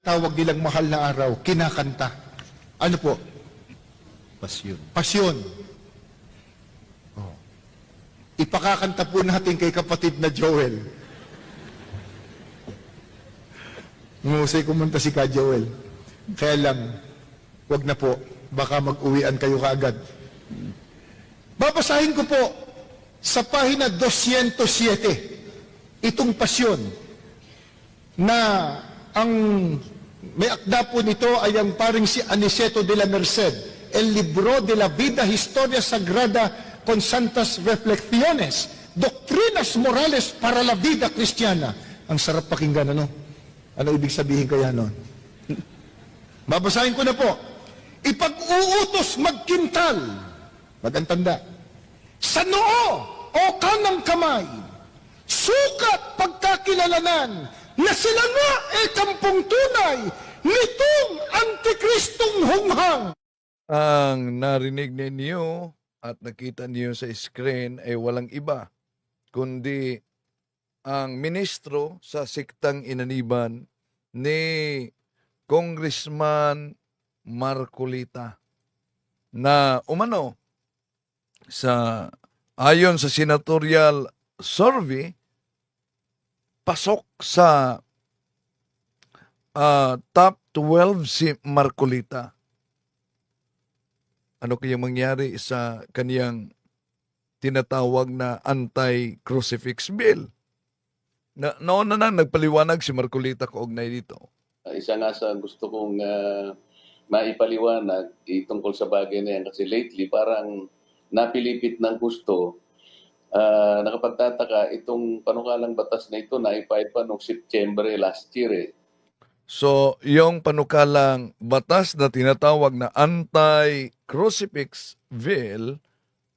tawag nilang mahal na araw, kinakanta. Ano po? Pasyon. Pasyon. Oh. Ipakakanta po natin kay kapatid na Joel. Ngusay kumanta si Ka Joel. Kaya lang, wag na po. Baka mag-uwian kayo kaagad. Babasahin ko po sa pahina 207 itong pasyon na ang may akda po nito ay ang paring si Aniceto de la Merced, El Libro de la Vida Historia Sagrada con Santas Reflexiones, Doctrinas Morales para la Vida Cristiana. Ang sarap pakinggan, ano? Ano ibig sabihin kaya nun? Babasahin ko na po. Ipag-uutos magkintal. Magantanda. Sa noo o kanang kamay, sukat pagkakilalanan na sila nga ay kampong tunay nitong antikristong hunghang. Ang narinig ninyo at nakita niyo sa screen ay walang iba kundi ang ministro sa siktang inaniban ni Congressman Marcolita na umano sa ayon sa senatorial survey pasok sa ah, top 12 si Marcolita ano kaya mangyari sa kaniyang tinatawag na anti-crucifix bill. Na, noon na nang nagpaliwanag si Marcolita kaugnay dito. Uh, isa nga sa gusto kong ah, maipaliwanag eh, tungkol sa bagay na yan kasi lately parang napilipit ng gusto Ah, nakapagtataka itong panukalang batas na ito na ipahid pa noong September last year eh. So, yung panukalang batas na tinatawag na anti-crucifix bill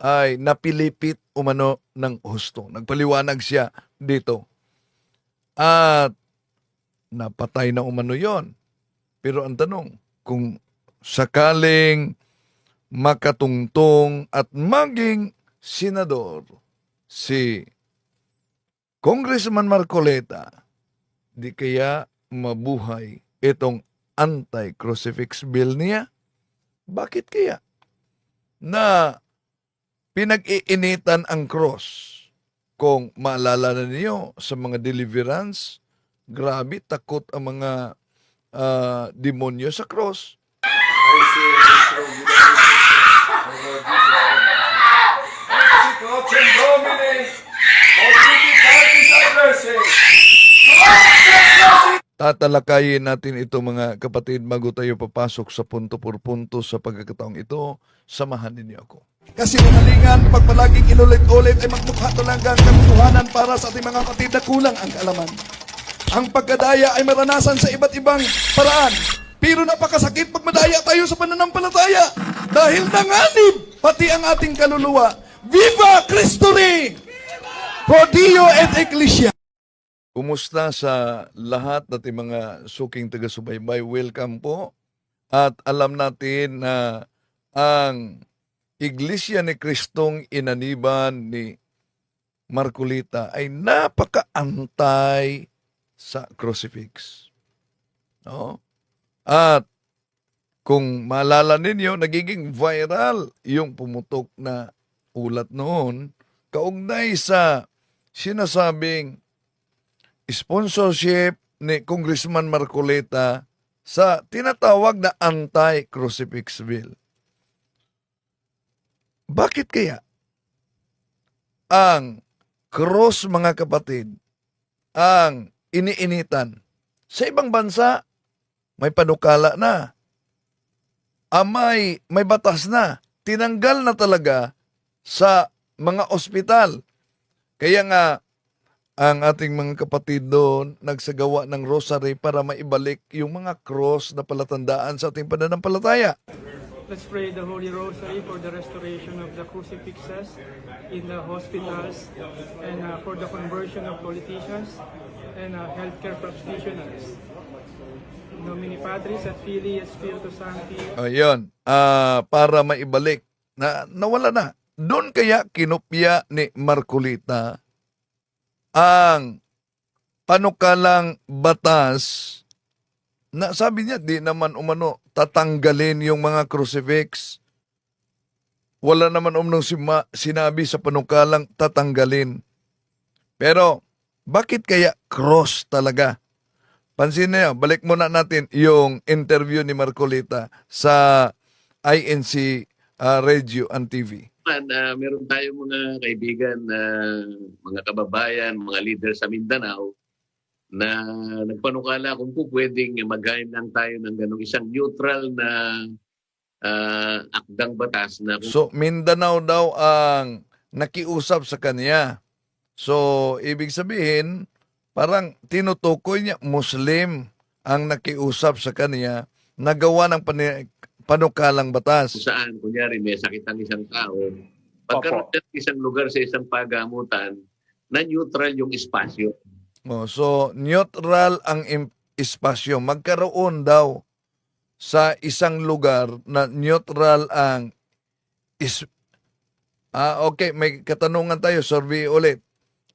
ay napilipit umano ng husto. Nagpaliwanag siya dito. At napatay na umano yon. Pero ang tanong, kung sakaling makatungtong at maging senador si Congressman Marcoleta, di kaya mabuhay itong anti-crucifix bill niya? Bakit kaya? Na pinag-iinitan ang cross. Kung maalala na niyo sa mga deliverance, grabe takot ang mga ah, demonyo sa cross. Tatalakayin natin ito mga kapatid bago tayo papasok sa punto por punto sa pagkakataong ito. Samahan ninyo ako. Kasi kalingan, pag palaging inulit-ulit ay magmukha talagang katotohanan para sa ating mga kapatid na kulang ang kaalaman. Ang pagkadaya ay maranasan sa iba't ibang paraan. Pero napakasakit pag madaya tayo sa pananampalataya. Dahil nanganib pati ang ating kaluluwa. Viva Cristo Rey! Pro Dio et Ecclesia! Kumusta sa lahat nating mga suking taga-subaybay? Welcome po. At alam natin na ang Iglesia ni Kristong inaniban ni Marcolita ay napaka-antay sa crucifix. No? At kung maalala ninyo, nagiging viral yung pumutok na ulat noon kaugnay sa sinasabing sponsorship ni Congressman Marcoleta sa tinatawag na anti-crucifix bill. Bakit kaya ang cross mga kapatid ang iniinitan? Sa ibang bansa, may panukala na. Amay, may batas na. Tinanggal na talaga sa mga ospital. Kaya nga, ang ating mga kapatid doon nagsagawa ng rosary para maibalik yung mga cross na palatandaan sa ating pananampalataya. Let's pray the Holy Rosary for the restoration of the crucifixes in the hospitals and uh, for the conversion of politicians and uh, healthcare practitioners. In Nomine Patris et Filii et Spiritus Sancti. Ayun, ah, para maibalik na nawala na. Doon kaya kinopya ni Marcolita ang panukalang batas na sabi niya, di naman umano tatanggalin yung mga crucifix. Wala naman umnong sima- sinabi sa panukalang tatanggalin. Pero, bakit kaya cross talaga? Pansin niyo, balik muna natin yung interview ni Marcolita sa INC uh, Radio and TV. Man, ah, meron tayong mga kaibigan na mga kababayan, mga leader sa Mindanao na nagpanukala kung po pwedeng maghain lang tayo ng ganong isang neutral na ah, akdang batas na So, Mindanao daw ang nakiusap sa kanya. So, ibig sabihin, parang tinutukoy niya Muslim ang nakiusap sa kanya nagawa ng panukalang batas. kung saan, kunyari, may sakit ang isang tao, pagkaroon ng isang lugar sa isang pagamutan, na neutral yung espasyo. Oh, so, neutral ang espasyo. Magkaroon daw sa isang lugar na neutral ang is Ah, okay, may katanungan tayo, survey ulit.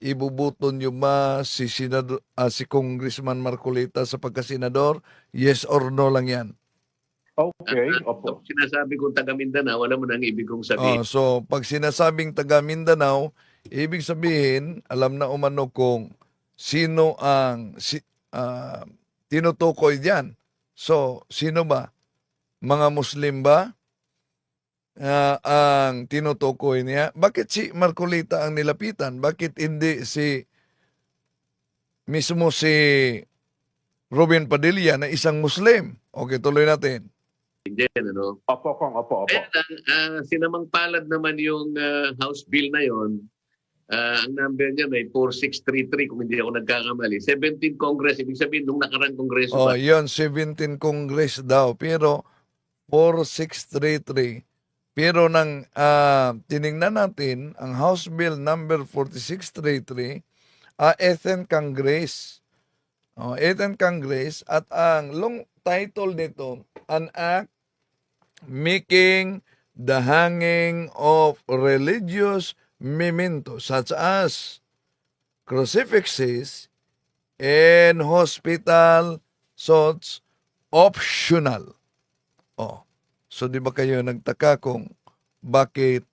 Ibubuto niyo ba si senador, ah, si Congressman Marcolita sa pagkasenador? Yes or no lang 'yan. Okay, At- at opo. Sinasabi kong taga Mindanao, alam mo na ang ibig kong Oh, sabihin. so pag sinasabing taga Mindanao, ibig sabihin, alam na umano kung sino ang si, ah, tinutukoy diyan. So, sino ba? Mga Muslim ba? Ah, ang tinutukoy niya. Bakit si Marcolita ang nilapitan? Bakit hindi si mismo si Robin Padilla na isang Muslim? Okay, tuloy natin. Din, ano? Opo, kong, opo, opo. Kaya lang, ah, sinamang palad naman yung ah, House Bill na yon. Ah, ang number niya may 4633 kung hindi ako nagkakamali. 17 Congress, ibig sabihin nung nakarang Kongreso Oh, pa. yun, 17 Congress daw. Pero, 4633. Pero nang ah, tiningnan natin, ang House Bill number 4633, ah, 18 Congress. Oh, 18 Congress. At ang long title nito, An Act Making the Hanging of Religious Mementos such as crucifixes in hospital such optional. Oh. So di ba kayo nagtaka kung bakit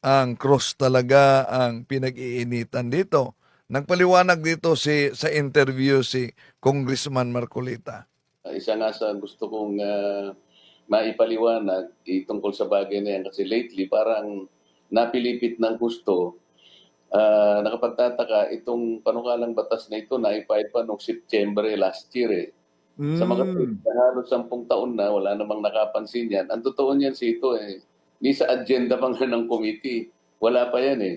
ang cross talaga ang pinag-iinitan dito? Nagpaliwanag dito si sa interview si Congressman Marcolita. Isa nga sa gusto kong ah, maipaliwanag eh, tungkol sa bagay na yan. Kasi lately, parang napilipit ng gusto. Ah, nakapagtataka, itong panukalang batas na ito naipahid pa noong September last year eh. Sa mga na halos sampung taon na, wala namang nakapansin yan. Ang totoo niyan si ito eh, ni sa agenda pa nga ng committee. Wala pa yan eh.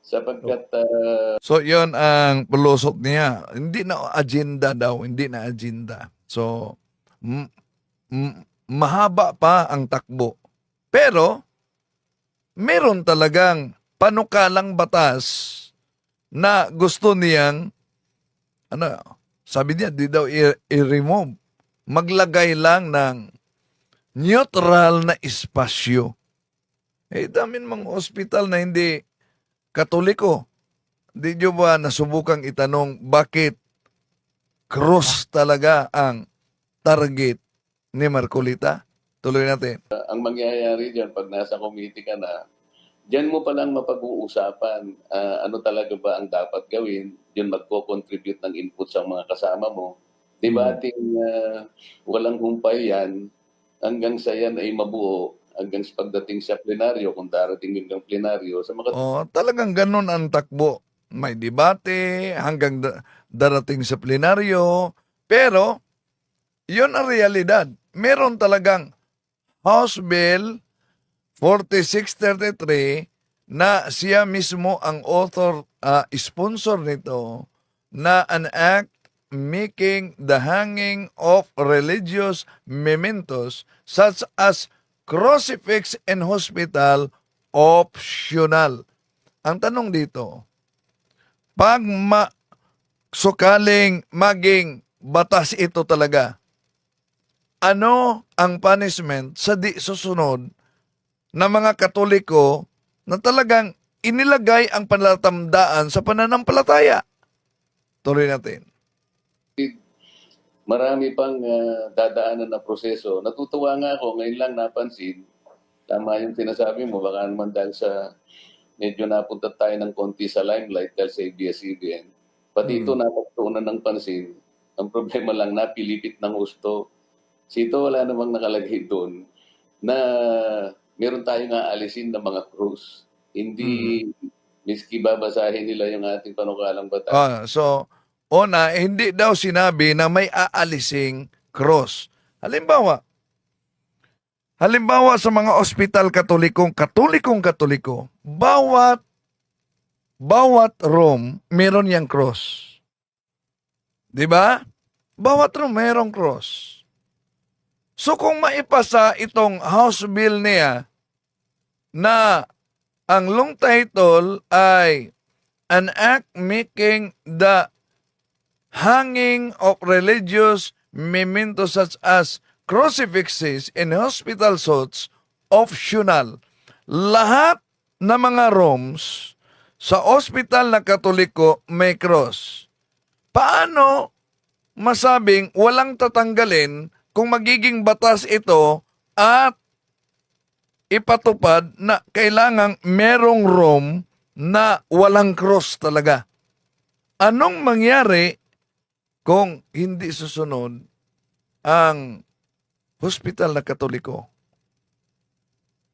Sapagkat ah, So yon ang pelusot niya. Hindi na agenda daw, hindi na agenda. So m- m- mahaba pa ang takbo. Pero meron talagang panukalang batas na gusto niyang ano, sabi niya di daw i-remove. Maglagay lang ng neutral na espasyo. Eh, dami mga ospital na hindi katoliko. Di nyo ba nasubukang itanong bakit cross talaga ang target ni Marcolita? Tuloy natin. ang mangyayari dyan pag nasa committee ka na, dyan mo palang mapag-uusapan ah, ano talaga ba ang dapat gawin, yun magko-contribute ng input sa mga kasama mo. Di ba ating ah, walang humpay yan hanggang sa yan ay mabuo hanggang sa pagdating sa plenaryo, kung darating yun ng plenaryo, sa mga Oh, talagang ganun ang takbo. May debate hanggang da- darating sa plenaryo. Pero, yun ang realidad. Meron talagang House Bill 4633 na siya mismo ang author, ah, sponsor nito na an act making the hanging of religious mementos such as crucifix in hospital optional. Ang tanong dito, pag ma sukaling maging batas ito talaga, ano ang punishment sa di susunod na mga katoliko na talagang inilagay ang panalatandaan sa pananampalataya? Tuloy natin. marami pang ah, dadaanan na proseso. Natutuwa nga ako, ngayon lang napansin, tama yung sinasabi mo, baka naman dahil sa medyo napunta tayo ng konti sa limelight dahil sa ABS-CBN. Pati ito napagtuunan ng pansin. Ang problema lang, napilipit ng gusto. Sito wala namang nakalagay doon na meron tayong aalisin na mga krus. Hindi, miski babasahin nila yung ating panukalang batas. Ah, so, una, hindi daw sinabi na may aalising cross. Halimbawa, halimbawa sa mga ospital katolikong, katolikong katoliko, bawat bawat room meron yang cross. 'Di ba? Bawat room merong cross. So kung maipasa itong House Bill niya na ang long title ay an act making the hanging of religious mementos such as crucifixes in hospital suits optional. Lahat ng mga rooms sa ospital na katoliko may cross. Paano masabing walang tatanggalin kung magiging batas ito at ipatupad na kailangang merong room na walang cross talaga. Anong mangyari kung hindi susunod ang hospital na katoliko?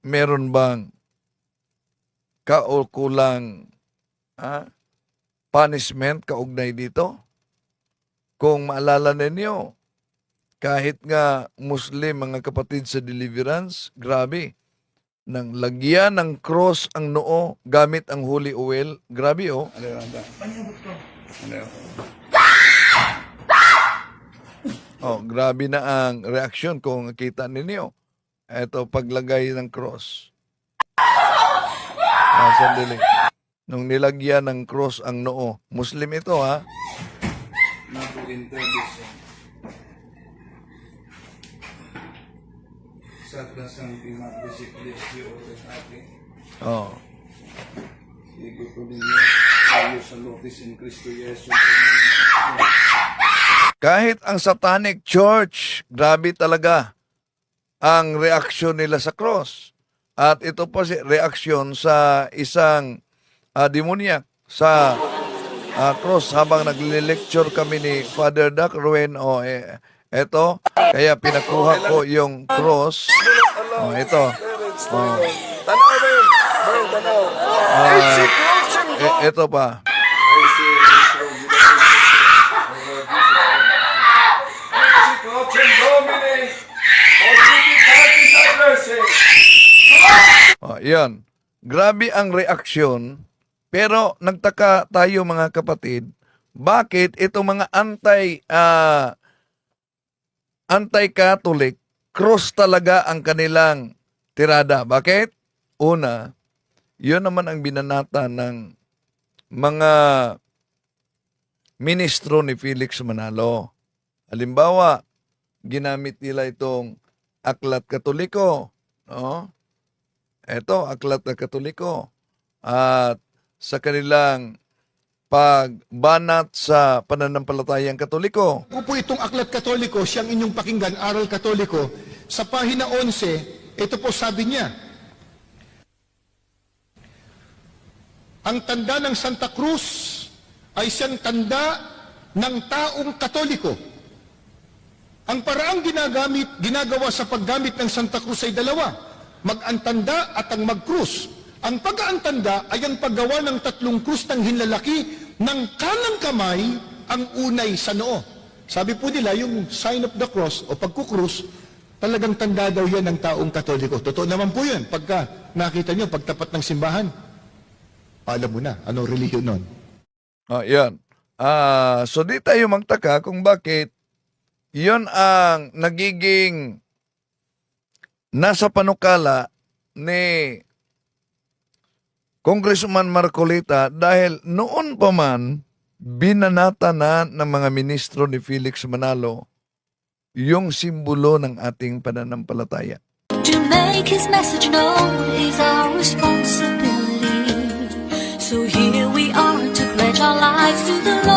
Meron bang kaukulang ah, punishment kaugnay dito? Kung maalala ninyo, kahit nga Muslim mga kapatid sa deliverance, grabe, nang lagyan ng cross ang noo gamit ang holy oil, grabe oh. Ano Anda? Ano yun? Oh, grabe na ang reaksyon kung kita ninyo. Ito, paglagay ng cross. Ah, sandali. Nung nilagyan ng cross ang noo. Muslim ito, ha? Oh. Kahit ang satanic church, grabe talaga ang reaksyon nila sa cross. At ito po si reaksyon sa isang ah, demoniac sa ah, cross habang nagle-lecture kami ni Father Doc Ruben o eh, eto kaya pinakuha ko yung cross oh, ito oh. Ah, e- eto pa Oh, yan. Grabe ang reaksyon. Pero nagtaka tayo mga kapatid, bakit itong mga anti ah, anti-Catholic cross talaga ang kanilang tirada. Bakit? Una, yun naman ang binanata ng mga ministro ni Felix Manalo. Halimbawa, ginamit nila itong aklat katoliko. No? Ito, aklat na katoliko. At sa kanilang pagbanat sa pananampalatayang katoliko. Kung itong Aklat Katoliko, siyang inyong pakinggan, Aral Katoliko, sa pahina 11, ito po sabi niya, Ang tanda ng Santa Cruz ay siyang tanda ng taong Katoliko. Ang paraang ginagamit, ginagawa sa paggamit ng Santa Cruz ay dalawa, mag-antanda at ang mag-krus. Ang pag-aantanda ay ang paggawa ng tatlong krus ng hinlalaki ng kanang kamay ang unay sa noo. Sabi po nila, yung sign of the cross o pagkukrus, talagang tanda daw yan ng taong katoliko. Totoo naman po yun. Pagka nakita nyo, pagtapat ng simbahan, alam mo na, anong relihiyon nun. Oh, yan. Ah, so di tayo magtaka kung bakit yon ang nagiging nasa panukala ni Congressman Marcolita dahil noon pa man binanata na ng mga ministro ni Felix Manalo yung simbolo ng ating pananampalataya. To make his message known is our responsibility. So here we are to pledge our lives to the Lord.